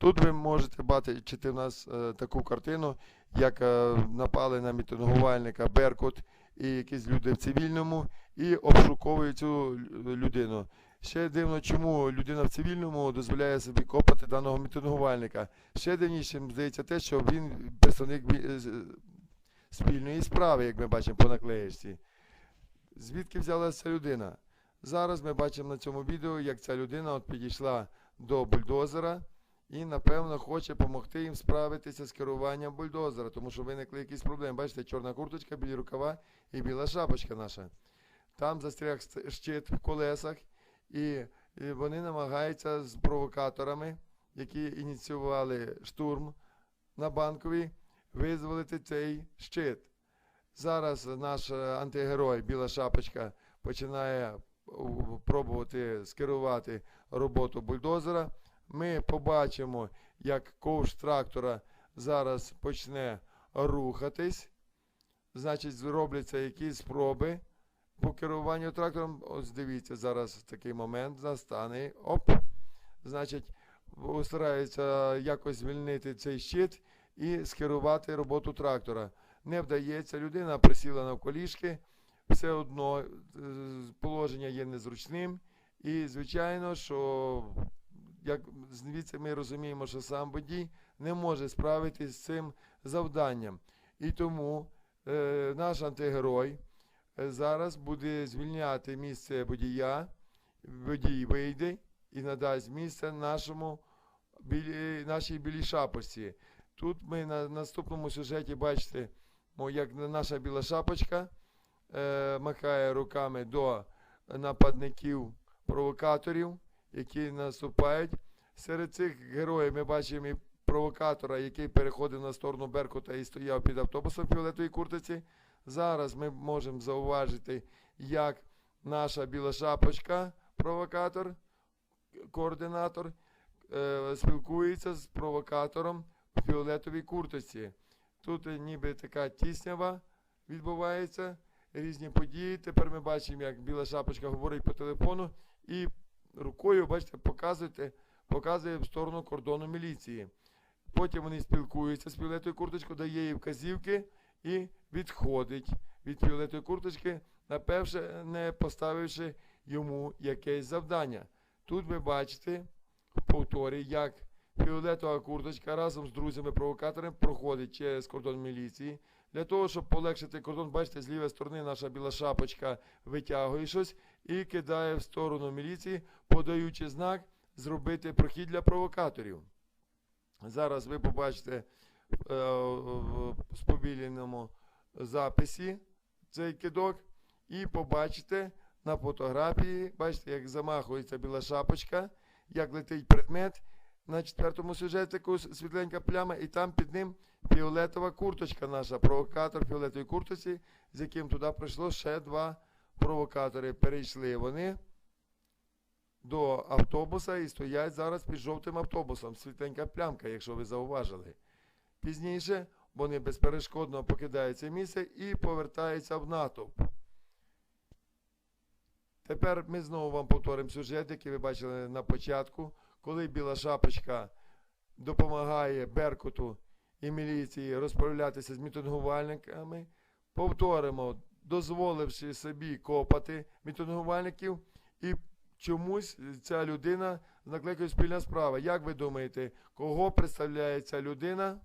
Тут ви можете бачити в нас е, таку картину, як е, напали на мітингувальника Беркут і якісь люди в цивільному, і обшуковують цю людину. Ще дивно, чому людина в цивільному дозволяє собі копати даного мітингувальника. Ще дивнішим здається те, що він представник спільної справи, як ми бачимо по наклеєчці. Звідки взялася ця людина? Зараз ми бачимо на цьому відео, як ця людина от підійшла до бульдозера і, напевно, хоче допомогти їм справитися з керуванням бульдозера, тому що виникли якісь проблеми. Бачите, чорна курточка, білі рукава і біла шапочка наша. Там застряг щит в колесах, і, вони намагаються з провокаторами, які ініціювали штурм на банковій, визволити цей щит. Зараз наш е, антигерой, біла шапочка, починає пробувати скерувати роботу бульдозера. Ми побачимо, як ковш трактора зараз почне рухатись. Значить, зробляться якісь спроби по керуванню трактором. Ось дивіться, зараз такий момент настане. Оп. Значить, стараються якось звільнити цей щит і скерувати роботу трактора. Не вдається, людина присіла навколішки, все одно е, положення є незручним. І, звичайно, що як звідси ми розуміємо, що сам водій не може справитися з цим завданням. І тому е, наш антигерой е, зараз буде звільняти місце водія, водій вийде і надасть місце нашому білі, нашій білій шапочці. Тут ми на наступному сюжеті бачите, як наша біла шапочка е, махає руками до нападників провокаторів, які наступають. Серед цих героїв ми бачимо і провокатора, який переходив на сторону Беркута і стояв під автобусом в фіолетовій куртиці. Зараз ми можемо зауважити, як наша біла шапочка, провокатор, координатор, е, спілкується з провокатором в фіолетовій куртиці. Тут ніби така тіснява відбувається, різні події. Тепер ми бачимо, як біла шапочка говорить по телефону і рукою, бачите, показуєте, показує в сторону кордону міліції. Потім вони спілкуються з фіолетовою курточкою, дає їй вказівки і відходить від фіолетової курточки, напевше, не поставивши йому якесь завдання. Тут ви бачите в повторі, як фіолетова курточка разом з друзями-провокаторами проходить через кордон міліції. Для того, щоб полегшити кордон, бачите, з лівої сторони наша біла шапочка витягує щось і кидає в сторону міліції, подаючи знак зробити прохід для провокаторів. Зараз ви побачите е, в сповільненому записі цей кидок, і побачите на фотографії, бачите, як замахується біла шапочка, як летить предмет. На четвертому сюжеті світленька пляма, і там під ним фіолетова курточка наша, провокатор фіолетової курточці, з яким туди прийшло ще два провокатори. Перейшли вони до автобуса і стоять зараз під жовтим автобусом. Світленька плямка, якщо ви зауважили. Пізніше вони безперешкодно покидають це місце і повертаються в натовп. Тепер ми знову вам повторимо сюжет, який ви бачили на початку, коли біла шапочка допомагає Беркуту і міліції розправлятися з мітингувальниками. Повторимо, дозволивши собі копати мітингувальників, і чомусь ця людина накликає спільна справа. Як ви думаєте, кого представляє ця людина?